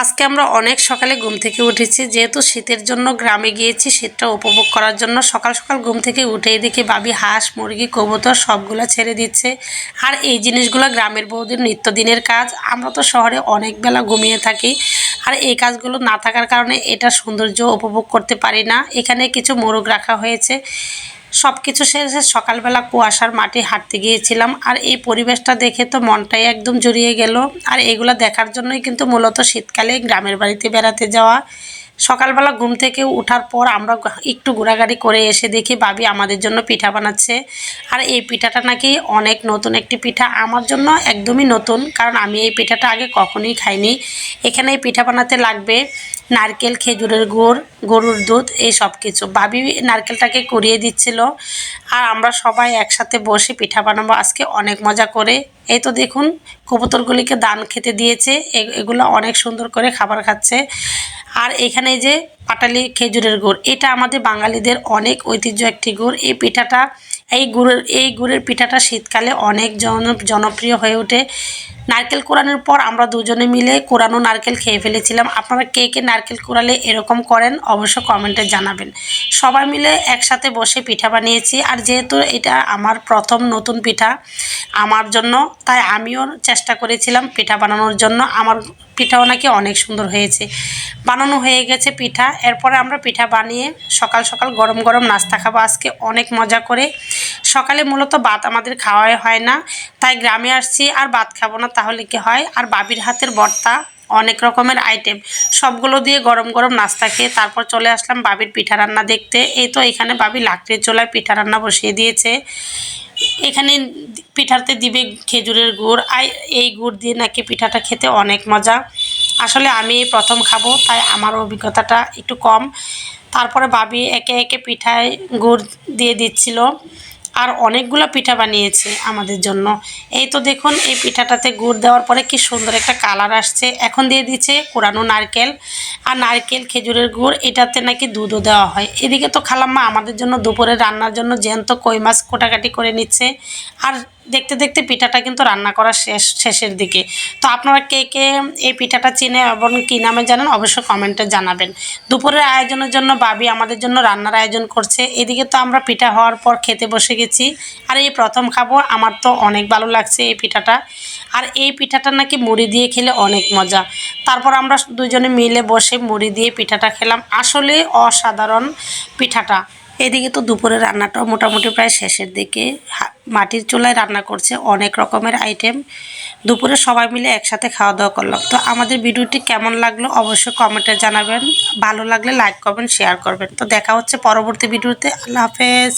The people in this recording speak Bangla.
আজকে আমরা অনেক সকালে ঘুম থেকে উঠেছি। যেহেতু শীতের জন্য গ্রামে গিয়েছি, শীতটা উপভোগ করার জন্য সকাল সকাল ঘুম থেকে উঠেই দেখি বাবি, হাঁস, মুরগি, কবুতর সবগুলো ছেড়ে দিচ্ছে। আর এই জিনিসগুলো গ্রামের বৌদির নিত্যদিনের কাজ। আমরা তো শহরে অনেক বেলা ঘুমিয়ে থাকি। আর এই কাজগুলো না থাকার কারণে এটা সৌন্দর্য উপভোগ করতে পারি না। এখানে কিছু মোরগ রাখা হয়েছে। সব কিছু শেষে সকালবেলা কুয়াশার মাটি হাঁটতে গিয়েছিলাম। আর এই পরিবেশটা দেখে তো মনটাই একদম জড়িয়ে গেল। আর এগুলো দেখার জন্যই কিন্তু মূলত শীতকালে গ্রামের বাড়িতে বেড়াতে যাওয়া। সকালবেলা ঘুম থেকে ওঠার পর আমরা একটু ঘোরাঘুরি করে এসে দেখি বাবি আমাদের জন্য পিঠা বানাচ্ছে। আর এই পিঠাটা নাকি অনেক নতুন একটি পিঠা। আমার জন্য একদমই নতুন, কারণ আমি এই পিঠাটা আগে কখনোই খাইনি। এখানে এই পিঠা বানাতে লাগবে নারকেল, খেজুরের গুড়, গরুর দুধ, এই সব কিছু। বাবি নারকেলটাকে কুড়িয়ে দিচ্ছিল। আর আমরা সবাই একসাথে বসে পিঠা বানাবো। আজকে অনেক মজা করে। এই তো দেখুন, কবুতরগুলিকে দান খেতে দিয়েছে। এগুলো অনেক সুন্দর করে খাবার খাচ্ছে। আর এখানে যে পাটালি খেজুরের গুড়, এটা আমাদের বাঙালিদের অনেক ঐতিহ্য একটি গুড়। এই পিঠাটা, এই গুড়ের এই গুড়ের পিঠাটা শীতকালে অনেক জন, জনপ্রিয় হয়ে ওঠে। নারকেল কোরানোর পর আমরা দুজনে মিলে কোরানো নারকেল খেয়ে ফেলেছিলাম। আপনারা কে কে নারকেল কোরালে এরকম করেন অবশ্য কমেন্টে জানাবেন। সবাই মিলে একসাথে বসে পিঠা বানিয়েছি আর যেহেতু এটা আমার প্রথম নতুন পিঠা আমার জন্য, তাই আমিও চেষ্টা করেছিলাম পিঠা বানানোর জন্য। আমার পিঠাও নাকি অনেক সুন্দর হয়েছে। বানানো হয়ে গেছে পিঠা। এরপরে আমরা পিঠা বানিয়ে সকাল সকাল গরম গরম নাস্তা খাব। আজকে অনেক মজা করে। সকালে মূলত ভাত আমাদের খাওয়াই হয় না। তাই গ্রামে আসছি আর ভাত খাব না। তাহলে কি হয়? আর বাবির হাতের ভর্তা অনেক রকমের আইটেম সবগুলো দিয়ে গরম গরম নাস্তা খেয়ে তারপর চলে আসলাম বাবির পিঠা রান্না দেখতে। এই তো এখানে বাবি লাকড়ির চোলায় পিঠা রান্না বসিয়ে দিয়েছে। এখানে পিঠাতে দিবে খেজুরের গুড়। আর এই গুড় দিয়ে নাকি পিঠাটা খেতে অনেক মজা। আসলে আমি প্রথম খাব, তাই আমার অভিজ্ঞতাটা একটু কম। তারপরে বাবি একে একে পিঠায় গুড় দিয়ে দিচ্ছিল। আর অনেকগুলো পিঠা বানিয়েছে আমাদের জন্য। এই তো দেখুন, এই পিঠাটাতে গুড় দেওয়ার পরে কি সুন্দর একটা কালার আসছে। এখন দিয়ে দিচ্ছে কোরানো নারকেল। আর নারকেল, খেজুরের গুড়, এটাতে নাকি দুধও দেওয়া হয়। এদিকে তো খালাম্মা আমাদের জন্য দুপুরে রান্নার জন্য জ্যান্ত কই মাছ কোটাকাটি করে নিচ্ছে। আর দেখতে দেখতে পিঠাটা কিন্তু রান্না করা শেষ, শেষের দিকে। তো আপনারা কে কে এই পিঠাটা চিনে এবং কী নামে জানেন অবশ্যই কমেন্টে জানাবেন। দুপুরের আয়োজনের জন্য বাবি আমাদের জন্য রান্নার আয়োজন করছে। এদিকে তো আমরা পিঠা হওয়ার পর খেতে বসে গেছি। আর এই প্রথম খাব, আমার তো অনেক ভালো লাগছে এই পিঠাটা। আর এই পিঠাটা নাকি মুড়ি দিয়ে খেলে অনেক মজা। তারপর আমরা দুজনে মিলে বসে মুড়ি দিয়ে পিঠাটা খেলাম। আসলে অসাধারণ পিঠাটা। এদিকে তো দুপুরে রান্নাটাও মোটামুটি প্রায় শেষের দিকে। মাটির চুলায় রান্না করছে অনেক রকমের আইটেম দুপুরে সবাই মিলে একসাথে খাওয়া দাওয়া করলাম। তো আমাদের ভিডিওটি কেমন লাগল অবশ্যই কমেন্টে জানাবেন। ভালো লাগলে লাইক করবেন শেয়ার করবেন। তো দেখা হচ্ছে পরবর্তী ভিডিওতে। আল্লাহ হাফেজ।